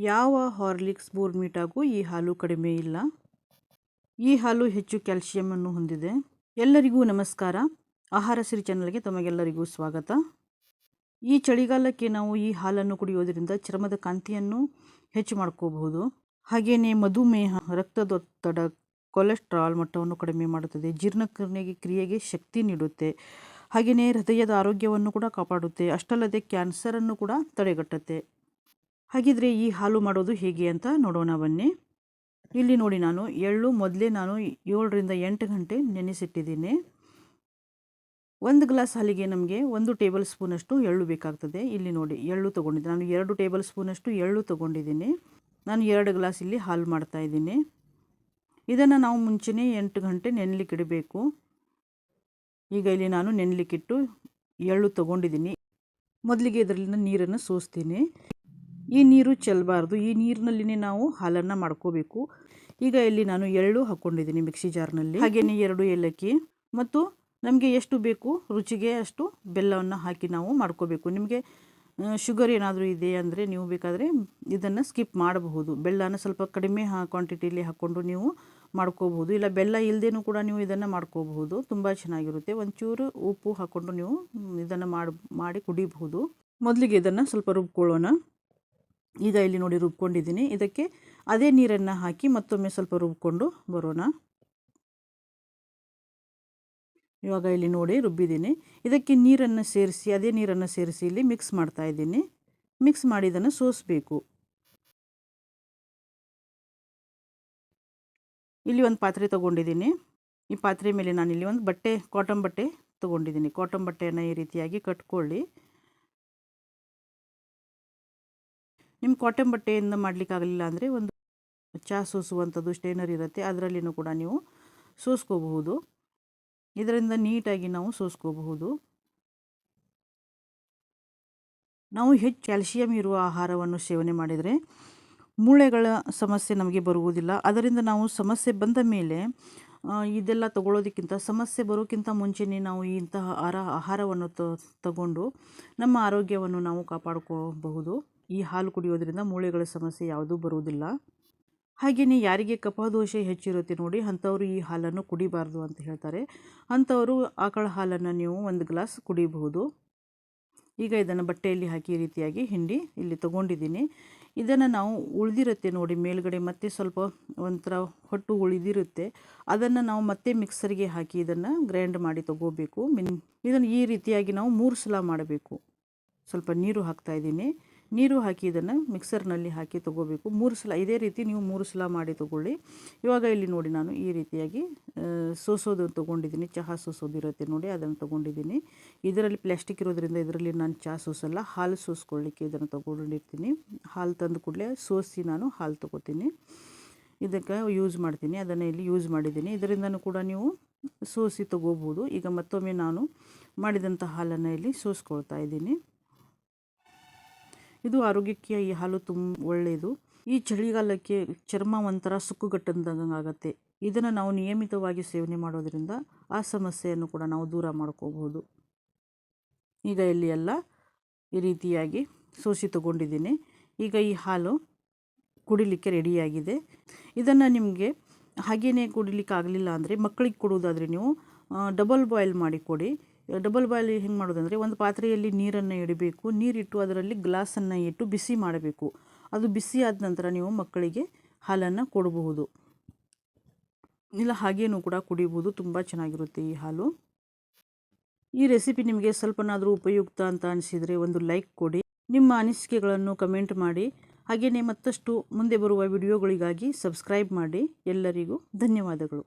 ಯಾವ ಹಾರ್ಲಿಕ್ಸ್ ಬೋರ್ಮೀಟಾಗೂ ಈ ಹಾಲು ಕಡಿಮೆ ಇಲ್ಲ. ಈ ಹಾಲು ಹೆಚ್ಚು ಕ್ಯಾಲ್ಸಿಯಮನ್ನು ಹೊಂದಿದೆ. ಎಲ್ಲರಿಗೂ ನಮಸ್ಕಾರ. ಆಹಾರ ಸಿರಿ ಚಾನಲ್ಗೆ ತಮಗೆಲ್ಲರಿಗೂ ಸ್ವಾಗತ. ಈ ಚಳಿಗಾಲಕ್ಕೆ ನಾವು ಈ ಹಾಲನ್ನು ಕುಡಿಯೋದರಿಂದ ಚರ್ಮದ ಕಾಂತಿಯನ್ನು ಹೆಚ್ಚು ಮಾಡ್ಕೋಬಹುದು. ಹಾಗೆಯೇ ಮಧುಮೇಹ, ರಕ್ತದೊತ್ತಡ, ಕೊಲೆಸ್ಟ್ರಾಲ್ ಮಟ್ಟವನ್ನು ಕಡಿಮೆ ಮಾಡುತ್ತದೆ. ಜೀರ್ಣಕ್ರಿಯೆಗೆ ಕ್ರಿಯೆಗೆ ಶಕ್ತಿ ನೀಡುತ್ತೆ. ಹಾಗೆಯೇ ಹೃದಯದ ಆರೋಗ್ಯವನ್ನು ಕೂಡ ಕಾಪಾಡುತ್ತೆ. ಅಷ್ಟಲ್ಲದೆ ಕ್ಯಾನ್ಸರನ್ನು ಕೂಡ ತಡೆಗಟ್ಟುತ್ತೆ. ಹಾಗಿದ್ರೆ ಈ ಹಾಲು ಮಾಡೋದು ಹೇಗೆ ಅಂತ ನೋಡೋಣ ಬನ್ನಿ. ಇಲ್ಲಿ ನೋಡಿ ನಾನು ಎಳ್ಳು ಮೊದಲೇ ನಾನು ಏಳರಿಂದ ಎಂಟು ಗಂಟೆ ನೆನೆಸಿಟ್ಟಿದ್ದೀನಿ. ಒಂದು ಗ್ಲಾಸ್ ಹಾಲಿಗೆ ನಮಗೆ ಒಂದು ಟೇಬಲ್ ಸ್ಪೂನಷ್ಟು ಎಳ್ಳು ಬೇಕಾಗ್ತದೆ. ಇಲ್ಲಿ ನೋಡಿ ಎಳ್ಳು ತೊಗೊಂಡಿದ್ದೆ. ನಾನು ಎರಡು ಟೇಬಲ್ ಸ್ಪೂನಷ್ಟು ಎಳ್ಳು ತೊಗೊಂಡಿದ್ದೀನಿ. ನಾನು ಎರಡು ಗ್ಲಾಸ್ ಇಲ್ಲಿ ಹಾಲು ಮಾಡ್ತಾ ಇದ್ದೀನಿ. ಇದನ್ನು ನಾವು ಮುಂಚೆನೇ ಎಂಟು ಗಂಟೆ ನೆನಲಿಕ್ಕಿಡಬೇಕು ಈಗ ಇಲ್ಲಿ ನಾನು ನೆನಲಿಕ್ಕಿಟ್ಟು ಎಳ್ಳು ತೊಗೊಂಡಿದ್ದೀನಿ. ಮೊದಲಿಗೆ ಇದರಲ್ಲಿನ ನೀರನ್ನು ಸೋಸ್ತೀನಿ. ಈ ನೀರು ಚೆಲ್ಲಬಾರ್ದು ಈ ನೀರಿನಲ್ಲಿನೇ ನಾವು ಹಾಲನ್ನು ಮಾಡ್ಕೋಬೇಕು. ಈಗ ಇಲ್ಲಿ ನಾನು ಎಳ್ಳು ಹಾಕ್ಕೊಂಡಿದ್ದೀನಿ ಮಿಕ್ಸಿ ಜಾರ್ನಲ್ಲಿ. ಹಾಗೆಯೇ ಎರಡು ಏಲಕ್ಕಿ ಮತ್ತು ನಮಗೆ ಎಷ್ಟು ಬೇಕು, ರುಚಿಗೆ ಅಷ್ಟು ಬೆಲ್ಲವನ್ನು ಹಾಕಿ ನಾವು ಮಾಡ್ಕೋಬೇಕು. ನಿಮಗೆ ಶುಗರ್ ಏನಾದರೂ ಇದೆ ಅಂದರೆ ನೀವು ಬೇಕಾದರೆ ಇದನ್ನು ಸ್ಕಿಪ್ ಮಾಡಬಹುದು. ಬೆಲ್ಲನ ಸ್ವಲ್ಪ ಕಡಿಮೆ ಕ್ವಾಂಟಿಟಿಲಿ ಹಾಕ್ಕೊಂಡು ನೀವು ಮಾಡ್ಕೋಬಹುದು. ಇಲ್ಲ, ಬೆಲ್ಲ ಇಲ್ಲದೇನೂ ಕೂಡ ನೀವು ಇದನ್ನು ಮಾಡ್ಕೋಬಹುದು. ತುಂಬ ಚೆನ್ನಾಗಿರುತ್ತೆ. ಒಂಚೂರು ಉಪ್ಪು ಹಾಕ್ಕೊಂಡು ನೀವು ಇದನ್ನು ಮಾಡಿ ಮಾಡಿ ಕುಡಿಬಹುದು. ಮೊದಲಿಗೆ ಇದನ್ನು ಸ್ವಲ್ಪ ರುಬ್ಕೊಳ್ಳೋಣ. ಈಗ ಇಲ್ಲಿ ನೋಡಿ ರುಬ್ಕೊಂಡಿದ್ದೀನಿ. ಇದಕ್ಕೆ ಅದೇ ನೀರನ್ನು ಹಾಕಿ ಮತ್ತೊಮ್ಮೆ ಸ್ವಲ್ಪ ರುಬ್ಕೊಂಡು ಬರೋಣ. ಇವಾಗ ಇಲ್ಲಿ ನೋಡಿ ರುಬ್ಬಿದ್ದೀನಿ. ಇದಕ್ಕೆ ನೀರನ್ನು ಸೇರಿಸಿ, ಅದೇ ನೀರನ್ನು ಸೇರಿಸಿ ಇಲ್ಲಿ ಮಿಕ್ಸ್ ಮಾಡ್ತಾ ಇದ್ದೀನಿ. ಮಿಕ್ಸ್ ಮಾಡಿ ಇದನ್ನು ಸೋಸಬೇಕು. ಇಲ್ಲಿ ಒಂದು ಪಾತ್ರೆ ತೊಗೊಂಡಿದ್ದೀನಿ. ಈ ಪಾತ್ರೆ ಮೇಲೆ ನಾನು ಇಲ್ಲಿ ಒಂದು ಬಟ್ಟೆ ಕಾಟನ್ ಬಟ್ಟೆ ತೊಗೊಂಡಿದ್ದೀನಿ. ಕಾಟನ್ ಬಟ್ಟೆಯನ್ನು ಈ ರೀತಿಯಾಗಿ ಕಟ್ಕೊಳ್ಳಿ. ನಿಮ್ಮ ಕಾಟನ್ ಬಟ್ಟೆಯಿಂದ ಮಾಡಲಿಕ್ಕಾಗಲಿಲ್ಲ ಅಂದರೆ ಒಂದು ಚಹಾ ಸೋಸುವಂಥದ್ದು ಸ್ಟೇನರ್ ಇರುತ್ತೆ. ಅದರಲ್ಲಿನೂ ಕೂಡ ನೀವು ಸೋಸ್ಕೋಬಹುದು. ಇದರಿಂದ ನೀಟಾಗಿ ನಾವು ಸೋಸ್ಕೋಬಹುದು. ನಾವು ಹೆಚ್ಚು ಕ್ಯಾಲ್ಸಿಯಂ ಇರುವ ಆಹಾರವನ್ನು ಸೇವನೆ ಮಾಡಿದರೆ ಮೂಳೆಗಳ ಸಮಸ್ಯೆ ನಮಗೆ ಬರುವುದಿಲ್ಲ. ಅದರಿಂದ ನಾವು ಸಮಸ್ಯೆ ಬಂದ ಮೇಲೆ ಇದೆಲ್ಲ ತಗೊಳ್ಳೋದಕ್ಕಿಂತ, ಸಮಸ್ಯೆ ಬರೋಕ್ಕಿಂತ ಮುಂಚೆನೇ ನಾವು ಇಂತಹ ಆಹಾರ, ಆಹಾರವನ್ನು ತಗೊಂಡು ನಮ್ಮ ಆರೋಗ್ಯವನ್ನು ನಾವು ಕಾಪಾಡ್ಕೋಬಹುದು. ಈ ಹಾಲು ಕುಡಿಯೋದ್ರಿಂದ ಮೂಳೆಗಳ ಸಮಸ್ಯೆ ಯಾವುದೂ ಬರುವುದಿಲ್ಲ. ಹಾಗೆಯೇ ಯಾರಿಗೆ ಕಫದೋಷ ಹೆಚ್ಚಿರುತ್ತೆ ನೋಡಿ ಅಂಥವರು ಈ ಹಾಲನ್ನು ಕುಡಿಬಾರ್ದು ಅಂತ ಹೇಳ್ತಾರೆ. ಅಂಥವರು ಆಕಳ ಹಾಲನ್ನು ನೀವು ಒಂದು ಗ್ಲಾಸ್ ಕುಡಿಬಹುದು. ಈಗ ಇದನ್ನು ಬಟ್ಟೆಯಲ್ಲಿ ಹಾಕಿ ಈ ರೀತಿಯಾಗಿ ಹಿಂಡಿ ಇಲ್ಲಿ ತೊಗೊಂಡಿದ್ದೀನಿ. ಇದನ್ನು ನಾವು ಉಳಿದಿರುತ್ತೆ ನೋಡಿ ಮೇಲ್ಗಡೆ ಮತ್ತೆ ಸ್ವಲ್ಪ ಒಂಥರ ಹೊಟ್ಟು ಉಳಿದಿರುತ್ತೆ. ಅದನ್ನು ನಾವು ಮತ್ತೆ ಮಿಕ್ಸರ್ಗೆ ಹಾಕಿ ಇದನ್ನು ಗ್ರೈಂಡ್ ಮಾಡಿ ತೊಗೋಬೇಕು. ಮಿನ್ ಇದನ್ನು ಈ ರೀತಿಯಾಗಿ ನಾವು ಮೂರು ಸಲ ಮಾಡಬೇಕು. ಸ್ವಲ್ಪ ನೀರು ಹಾಕ್ತಾಯಿದ್ದೀನಿ ನೀರು ಹಾಕಿ ಇದನ್ನು ಮಿಕ್ಸರ್ನಲ್ಲಿ ಹಾಕಿ ತೊಗೋಬೇಕು. ಮೂರು ಸಲ, ಇದೇ ರೀತಿ ನೀವು ಮೂರು ಸಲ ಮಾಡಿ ತೊಗೊಳ್ಳಿ. ಇವಾಗ ಇಲ್ಲಿ ನೋಡಿ ನಾನು ಈ ರೀತಿಯಾಗಿ ಸೋಸೋದು ತೊಗೊಂಡಿದ್ದೀನಿ. ಚಹಾ ಸೋಸೋದಿರುತ್ತೆ ನೋಡಿ, ಅದನ್ನು ತೊಗೊಂಡಿದ್ದೀನಿ. ಇದರಲ್ಲಿ ಪ್ಲಾಸ್ಟಿಕ್ ಇರೋದ್ರಿಂದ ಇದರಲ್ಲಿ ನಾನು ಚಹಾ ಸೋಸಲ್ಲ, ಹಾಲು ಸೋಸ್ಕೊಳ್ಳಿಕ್ಕೆ ಇದನ್ನು ತೊಗೊಂಡಿರ್ತೀನಿ. ಹಾಲು ತಂದು ಕೂಡಲೇ ಸೋಸಿ ನಾನು ಹಾಲು ತೊಗೋತೀನಿ. ಇದಕ್ಕೆ ಯೂಸ್ ಮಾಡ್ತೀನಿ, ಅದನ್ನು ಇಲ್ಲಿ ಯೂಸ್ ಮಾಡಿದ್ದೀನಿ. ಇದರಿಂದನೂ ಕೂಡ ನೀವು ಸೋಸಿ ತೊಗೋಬೋದು. ಈಗ ಮತ್ತೊಮ್ಮೆ ನಾನು ಮಾಡಿದಂಥ ಹಾಲನ್ನು ಇಲ್ಲಿ ಸೋಸ್ಕೊಳ್ತಾ ಇದ್ದೀನಿ. ಇದು ಆರೋಗ್ಯಕ್ಕೆ ಈ ಹಾಲು ತುಂಬ ಒಳ್ಳೆಯದು ಈ ಚಳಿಗಾಲಕ್ಕೆ ಚರ್ಮ ಒಂಥರ ಸುಕ್ಕುಗಟ್ಟಂದಂಗೆ ಆಗುತ್ತೆ ಇದನ್ನು ನಾವು ನಿಯಮಿತವಾಗಿ ಸೇವನೆ ಮಾಡೋದರಿಂದ ಆ ಸಮಸ್ಯೆಯನ್ನು ಕೂಡ ನಾವು ದೂರ ಮಾಡ್ಕೋಬಹುದು. ಈಗ ಇಲ್ಲಿ ಎಲ್ಲ ಈ ರೀತಿಯಾಗಿ ಸೋಸಿ ತಗೊಂಡಿದ್ದೀನಿ ಈಗ ಈ ಹಾಲು ಕುಡಿಲಿಕ್ಕೆ ರೆಡಿಯಾಗಿದೆ. ಇದನ್ನು ನಿಮಗೆ ಹಾಗೇನೇ ಕುಡಿಲಿಕ್ಕೆ ಆಗಲಿಲ್ಲ ಅಂದರೆ ಮಕ್ಕಳಿಗೆ ಕೊಡುವುದಾದರೆ ನೀವು ಡಬಲ್ ಬಾಯ್ಲ್ ಮಾಡಿ ಕೊಡಿ. ಡಬಲ್ ಬಾಯ್ಲ್ ಹೆಂಗೆ ಮಾಡೋದಂದರೆ ಒಂದು ಪಾತ್ರೆಯಲ್ಲಿ ನೀರನ್ನು ಇಡಬೇಕು, ನೀರಿಟ್ಟು ಅದರಲ್ಲಿ ಗ್ಲಾಸನ್ನು ಇಟ್ಟು ಬಿಸಿ ಮಾಡಬೇಕು. ಅದು ಬಿಸಿ ಆದ ನಂತರ ನೀವು ಮಕ್ಕಳಿಗೆ ಹಾಲನ್ನು ಕೊಡಬಹುದು. ಇಲ್ಲ, ಹಾಗೇನೂ ಕೂಡ ಕುಡಿಬೋದು ತುಂಬ ಚೆನ್ನಾಗಿರುತ್ತೆ ಈ ಹಾಲು. ಈ ರೆಸಿಪಿ ನಿಮಗೆ ಸ್ವಲ್ಪನಾದರೂ ಉಪಯುಕ್ತ ಅಂತ ಅನಿಸಿದರೆ ಒಂದು ಲೈಕ್ ಕೊಡಿ. ನಿಮ್ಮ ಅನಿಸಿಕೆಗಳನ್ನು ಕಮೆಂಟ್ ಮಾಡಿ. ಹಾಗೆಯೇ ಮತ್ತಷ್ಟು ಮುಂದೆ ಬರುವ ವಿಡಿಯೋಗಳಿಗಾಗಿ ಸಬ್ಸ್ಕ್ರೈಬ್ ಮಾಡಿ. ಎಲ್ಲರಿಗೂ ಧನ್ಯವಾದಗಳು.